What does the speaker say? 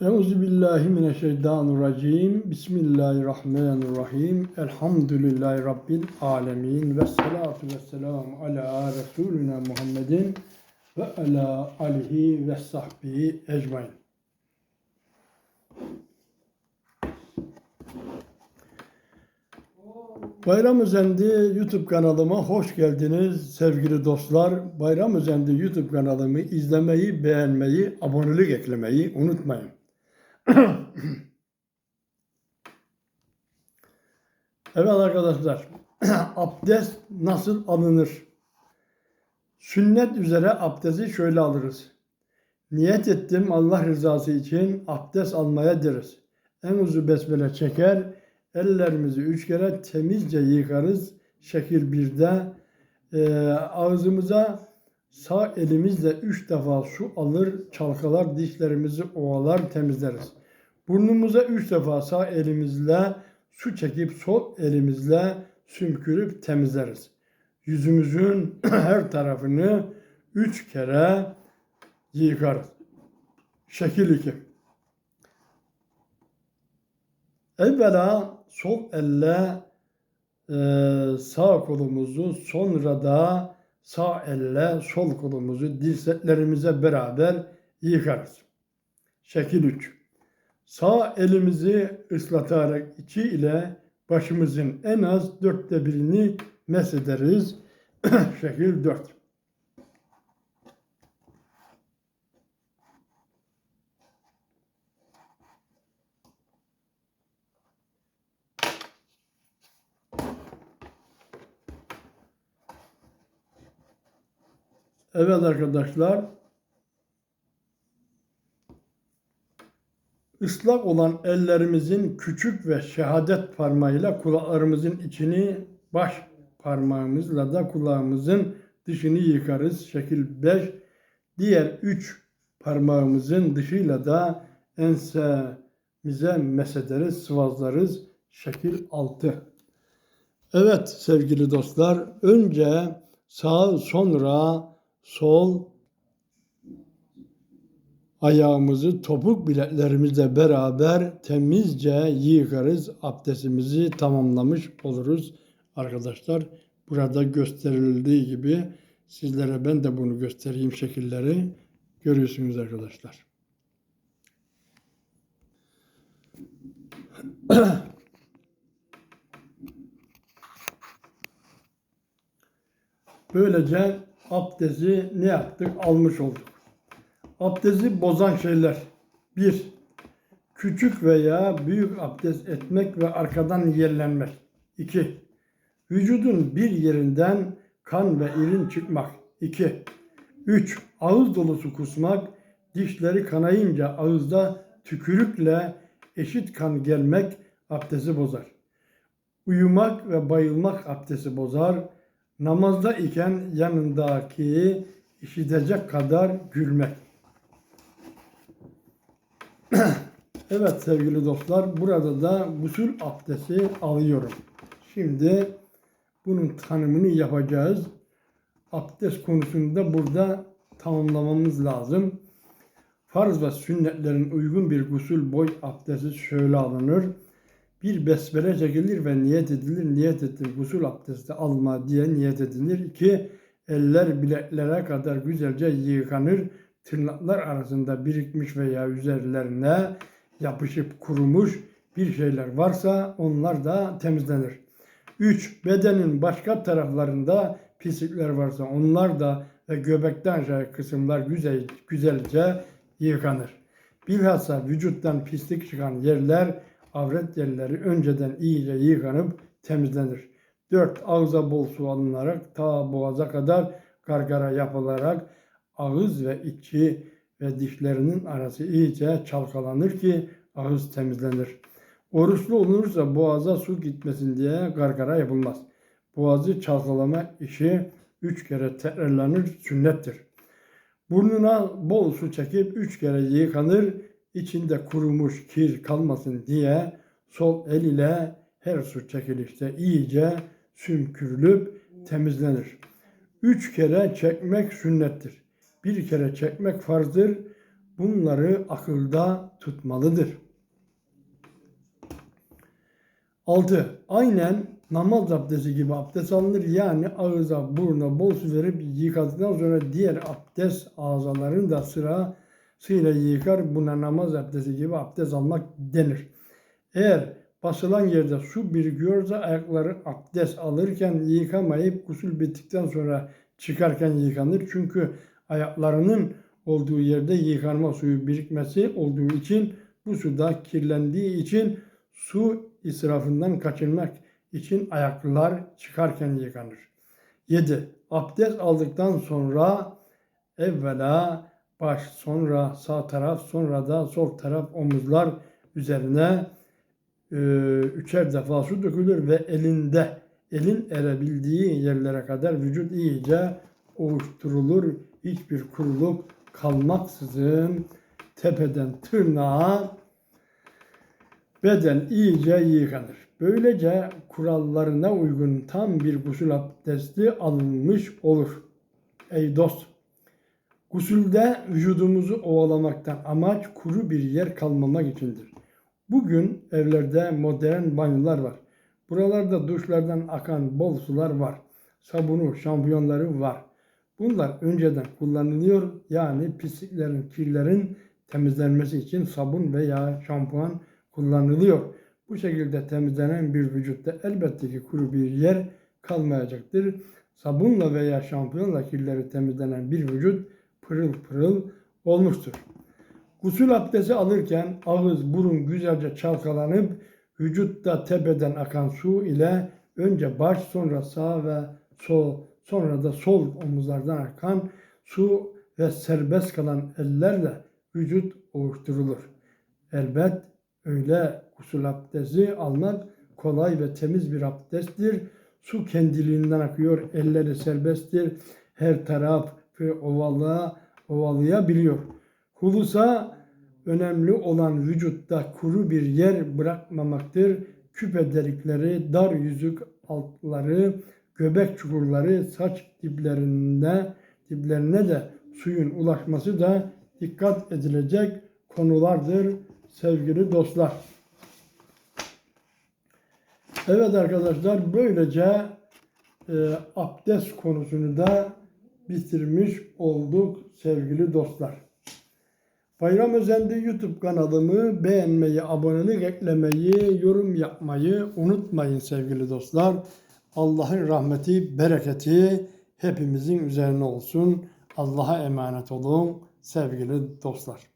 Euzu billahi mineşşeytanirracim. Bismillahirrahmanirrahim. Elhamdülillahi rabbil alamin ve salatu vesselam ala resulina Muhammedin ve ala alihi ve sahbihi ecmaîn. Bayram Özendi YouTube kanalıma hoş geldiniz sevgili dostlar. Bayram Özendi YouTube kanalımı izlemeyi, beğenmeyi, abonelik eklemeyi unutmayın. evet arkadaşlar, abdest nasıl alınır? Sünnet üzere abdesti şöyle alırız. Niyet ettim Allah rızası için abdest almaya deriz. En uzun besmele çeker, ellerimizi üç kere temizce yıkarız. Şekil birde e, ağzımıza sağ elimizle üç defa su alır, çalkalar, dişlerimizi ovalar, temizleriz. Burnumuza üç defa sağ elimizle su çekip sol elimizle sümkürüp temizleriz. Yüzümüzün her tarafını üç kere yıkarız. Şekil 2. Evvela sol elle e, sağ kolumuzu sonra da sağ elle sol kolumuzu dirseklerimize beraber yıkarız. Şekil 3. Sağ elimizi ıslatarak içi ile başımızın en az dörtte birini mesederiz. Şekil 4. Evet arkadaşlar. Islak olan ellerimizin küçük ve şehadet parmağıyla kulaklarımızın içini baş parmağımızla da kulağımızın dışını yıkarız. Şekil 5. Diğer 3 parmağımızın dışıyla da ensemize mesederiz, sıvazlarız. Şekil 6. Evet sevgili dostlar, önce sağ sonra sol ayağımızı topuk bileklerimizle beraber temizce yıkarız. Abdestimizi tamamlamış oluruz arkadaşlar. Burada gösterildiği gibi sizlere ben de bunu göstereyim şekilleri görüyorsunuz arkadaşlar. Böylece abdesti ne yaptık? Almış olduk. Abdesti bozan şeyler. Bir, küçük veya büyük abdest etmek ve arkadan yerlenmek. İki, vücudun bir yerinden kan ve irin çıkmak. İki, üç, ağız dolusu kusmak, dişleri kanayınca ağızda tükürükle eşit kan gelmek abdesti bozar. Uyumak ve bayılmak abdesti bozar namazda iken yanındaki işitecek kadar gülmek. evet sevgili dostlar burada da gusül abdesti alıyorum. Şimdi bunun tanımını yapacağız. Abdest konusunda burada tamamlamamız lazım. Farz ve sünnetlerin uygun bir gusül boy abdesti şöyle alınır bir besmele çekilir ve niyet edilir. Niyet ettim gusül abdesti alma diye niyet edilir. İki, eller bileklere kadar güzelce yıkanır. Tırnaklar arasında birikmiş veya üzerlerine yapışıp kurumuş bir şeyler varsa onlar da temizlenir. 3. Bedenin başka taraflarında pislikler varsa onlar da ve göbekten aşağı kısımlar güzel, güzelce yıkanır. Bilhassa vücuttan pislik çıkan yerler avret yerleri önceden iyice yıkanıp temizlenir. 4. Ağza bol su alınarak ta boğaza kadar gargara yapılarak ağız ve içi ve dişlerinin arası iyice çalkalanır ki ağız temizlenir. Oruçlu olunursa boğaza su gitmesin diye gargara yapılmaz. Boğazı çalkalama işi üç kere tekrarlanır, sünnettir. Burnuna bol su çekip üç kere yıkanır, içinde kurumuş kir kalmasın diye sol el ile her su çekilişte iyice sümkürülüp temizlenir. Üç kere çekmek sünnettir. Bir kere çekmek farzdır. bunları akılda tutmalıdır. 6. Aynen namaz abdesti gibi abdest alınır. Yani ağıza, buruna bol su verip yıkadıktan sonra diğer abdest azalarını da sıra sıyla yıkar. Buna namaz abdesti gibi abdest almak denir. Eğer basılan yerde su birikiyorsa ayakları abdest alırken yıkamayıp gusül bittikten sonra çıkarken yıkanır. Çünkü ayaklarının olduğu yerde yıkanma suyu birikmesi olduğu için bu suda kirlendiği için su israfından kaçınmak için ayaklılar çıkarken yıkanır. 7. Abdest aldıktan sonra evvela baş, sonra sağ taraf, sonra da sol taraf omuzlar üzerine e, üçer defa su dökülür ve elinde elin erebildiği yerlere kadar vücut iyice ovuşturulur. Hiçbir kuruluk kalmaksızın tepeden tırnağa beden iyice yıkanır. Böylece kurallarına uygun tam bir gusül abdesti alınmış olur. Ey dost! Gusülde vücudumuzu ovalamaktan amaç kuru bir yer kalmamak içindir. Bugün evlerde modern banyolar var. Buralarda duşlardan akan bol sular var. Sabunu, şampiyonları var. Bunlar önceden kullanılıyor. Yani pisliklerin, kirlerin temizlenmesi için sabun veya şampuan kullanılıyor. Bu şekilde temizlenen bir vücutta elbette ki kuru bir yer kalmayacaktır. Sabunla veya şampiyonla kirleri temizlenen bir vücut pırıl pırıl olmuştur. Gusül abdesti alırken ağız, burun güzelce çalkalanıp vücutta tepeden akan su ile önce baş sonra sağ ve sol sonra da sol omuzlardan akan su ve serbest kalan ellerle vücut oluşturulur. Elbet öyle gusül abdesti almak kolay ve temiz bir abdesttir. Su kendiliğinden akıyor, elleri serbesttir. Her tarafı ovala, ovalayabiliyor. Hulusa önemli olan vücutta kuru bir yer bırakmamaktır. Küpe delikleri, dar yüzük altları, göbek çukurları, saç diplerinde diplerine de suyun ulaşması da dikkat edilecek konulardır sevgili dostlar. Evet arkadaşlar böylece e, abdest konusunu da bitirmiş olduk sevgili dostlar. Bayram Özendi YouTube kanalımı beğenmeyi, abonelik eklemeyi, yorum yapmayı unutmayın sevgili dostlar. Allah'ın rahmeti, bereketi hepimizin üzerine olsun. Allah'a emanet olun sevgili dostlar.